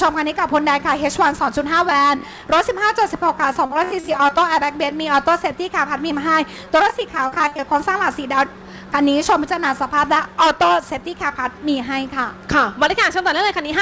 ชมคันนี้กับพลไดร์ค่ะ H1 2.5 แวนรถ 15.16 ค่ะ240ออโต้แอร์แบ็กเบนมีออโต้เซฟตี้ค่ะ พัดมีมาให้ ตัวรถสีขาวค่ะ เกี่ยวกับโครงสร้างหลักสีดาวคันนี้ชมพิจารณาสภาพและออโต้เซฟตี้ค่ะ พัดมีให้ค่ะ ค่ะมาเลยค่ะชมต่อได้เลยคันนี้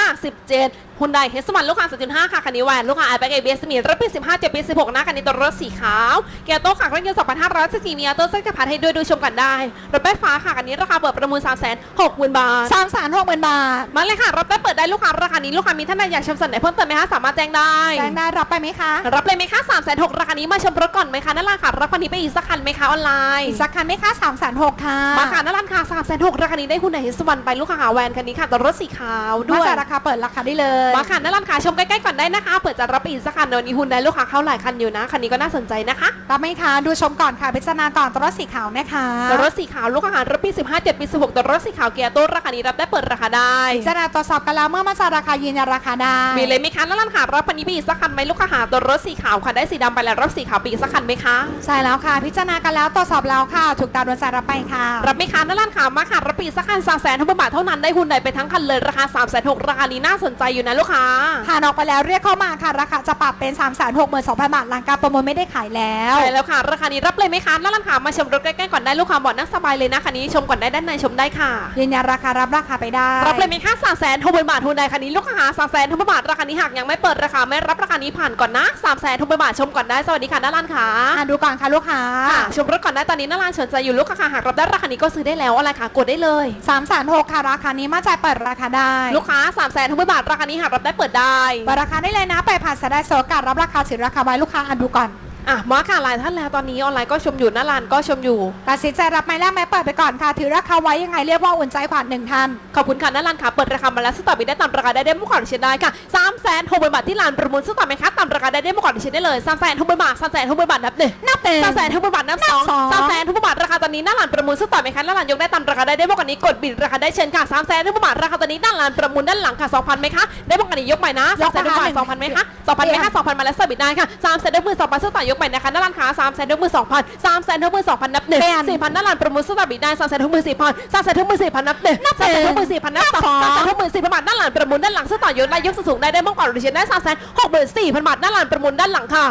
57 Hyundai h สมันลูกค้า3.5ค่ะคันนี้แหวนลูกค้า i อ a c เ ABS มีรถปี15 7ปี16นะคันนี้ตัวรถสีขาวเกียร์โต้ค่ะเครื่องยนต์2,500ซีซีมีออโต้เซ็ตกระพัดให้ด้วยดูชมกันได้ รถไฟฟ้าค่ะคันนี้ราคาเปิดประมูล 3 6 0 0 0 0 บาท 3 6 0 0 0 0บาท มาเลยค่ะรถได้เปิดได้ลูกค้าราคานี้ลูกค้ามีท่านใดอยากชมสันไหนเพิ่มเติมไหมคะสามารถแจ้งได้แจ้งได้รับไปไหมคะรับเลยไหมคะ3 6 0 0 0ราคานี้มาชมรถก่อนไหมคะนั่นแหละค่ะรับคันนี้ไปอีกสักคันไหมคะออนไลน์อีกสักคันไหมคะ3 6 0 0ค่ะมาค่ะนั่นแหละค่ะ3 6 0 0ราคานี้ได้คุณไหนเฮสวันไปลูกค้าแวนคันนี้ค่ะตัวรถสีขาวด้มาวยจากราคาเปิดราคาได้เลยมาค่ะนั่นร้านค้าชมใกล้ๆก่อนได้นะคะ เปิดจะรับอีกสักคันเดี๋ยวนี้หุ่นได้ลูกค้าเข้าหลายคันอยู่นะ คันนี้ก็น่าสนใจนะคะรับไหมคะดูชมก่อนค่ะพิจารณาก่อนตัวรถสีขาวนะคะตัวรถสีขาวลูกค้ารถปี15 7ปี16ตัวรถสีขาวเกียร์โต้ราคานี้รับได้เปิดราคาได้พิจารณาตรวจสอบกันแล้วเมื่อมาจากราคายืนยันราคาได้มีเลยไหมคะนั่นร้านค้ารับคันนี้ไปอีกสักคันไหมลูกค้าหาตัวรถสีขาวค่ะได้สีดำไปแล้วรับสีขาวไปอีกสักคันไหมคะใช่แล้วค่ะ พิจารณากันแล้วตรวจสอบแล้วค่ะ ถูกตามโดนใจรับไปค่ะรับไหมคะนั่นร้านค้ามาค่ะรับไปอีกสักคัน3 0 0 0 0 0บาทเท่านั้นได้หุ่นใดไปทั้งคันเลยราคา3 6 0 0 0ราคานี้น่าสนใจอยู่นะลูกค้า ผ่านออกไปแล้วเรียกเข้ามาค่ะ ราคาจะปรับเป็น 3 6 2 0 0 0 บาทหลังการประมูลไม่ได้ขายแล้วใช่แล้วค่ะ ราคานี้รับเลยไหมคะนั่นร้านค้ามาชมรถใกล้ๆก่อนได้ลูกค้าบอกนั่งสบายเลยนะคันนี้ชมก่อนได้ด้านในชมได้ค่ะ ยืนยันราคารับราคาไปได้รับเลยไหมคะสามแสนทุกบาททุนใดคันนี้ลูกค้าสามแสนทุกบาทราคานี้หากยังไม่เปิดราคาไม่รับราคานี้ผ่านก่อนนะสามแสนทุกบาทชมก่อนได้สวัสดีค่ะด้านล่างค่ะอะดูก่อนค่ะลูกค้าค่ะชมรถก่อนได้ตอนนี้หน้าร้านสนใจอยู่ลูกค้าหากรับได้ราคานี้ก็ซื้อได้แล้วอะไรค่ะกดได้เลย3 3 6ค่ะราคานี้มาจ่ายเปิดราคาได้ ลูกค้าสามแสนทุกบาทราคานี้หากรับได้เปิดได้เปิดราคาได้เลยนะไปผ่านสดายโซการรับราคาถือราคาไว้ลูกค้าอะดูก่อนอะมาค่ะหลายท่านแล้วตอนนี้ออนไลน์ก็ชมอยู่หน้าร้านก็ชมอยู่ตัดสินใจรับไหมแรกไหมเปิดไปก่อนค่ะ ถือราคาไว้ยังไงเรียกว่าอุ่นใจขวัญหนึ่งท่านขอบคุณค่ะหน้าร้านค่ะเปิดราคามาแล้วสตอร์บิได้ตามราคาได้ได้เมื่อก่อนเช็นได้ค่ะสามแสนหกบาทที่ร้านประมูลสตอร์ไหมคะตามราคาได้ได้เมื่อก่อนเช็นได้เลยสามแสนหกบาทสามแสนหกบาทนับหนึ่งนับหนึ่งสามแสนทุกบาทนับสองนับสองสามแสนทุกบาทราคาต อนนี้หน้าร้านประมูลซื้อต่อไหมคะหน้าร้านยกได้ตามราคาได้ได้มากกว่านี้กดบิดราคาได้เชิญค่ะสามแสนทุกบาทราคาตอนนี้หน้าร้านประมูลด้านหลังค่ะสองพันไหมคะได้มากกว่านี้ยกใหม่นะสามแสนทุกบาทสองพันไหมคะสองพันไหมคะสองพันมาแล้วเซอร์บิดได้ค่ะสามแสนทุกมือสองพันซื้อต่อยกใหม่นะคะหน้าร้านค้าสามแสนทุกมือสองพันสามแสนทุกมือสองพันนับหนึ่งสี่พันหน้าร้านประมูลซื้อต่อบิดได้สามแสนทุกมือสี่พันสามแสนทุกมือสี่พันนับหนึ่งสามแสนทุกมือสี่พันนับสองสามแสนทุกมือสี่พันบาทหน้าร้านประมูลด้านหลังซื้อต่อยกได้ยกสูงได้ได้มากกว่าดิฉันได้สามแสนหกหมื่นสี่พันบาทหน้าร้านประมูลด้านหลังค่ะ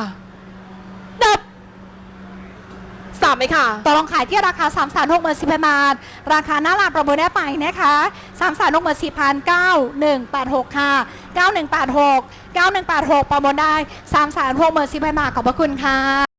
สามไหมค่ะ ต่อรองขายที่ราคา 3 6 4 0 0 0บาท ราคาหน้าร้านประมูลได้ไปนะคะ3 6 4 0 0 0 9186 ค่ะ 9186 9186 ประมูลได้3 6 4 0 0 0บาทขอบพระคุณค่ะ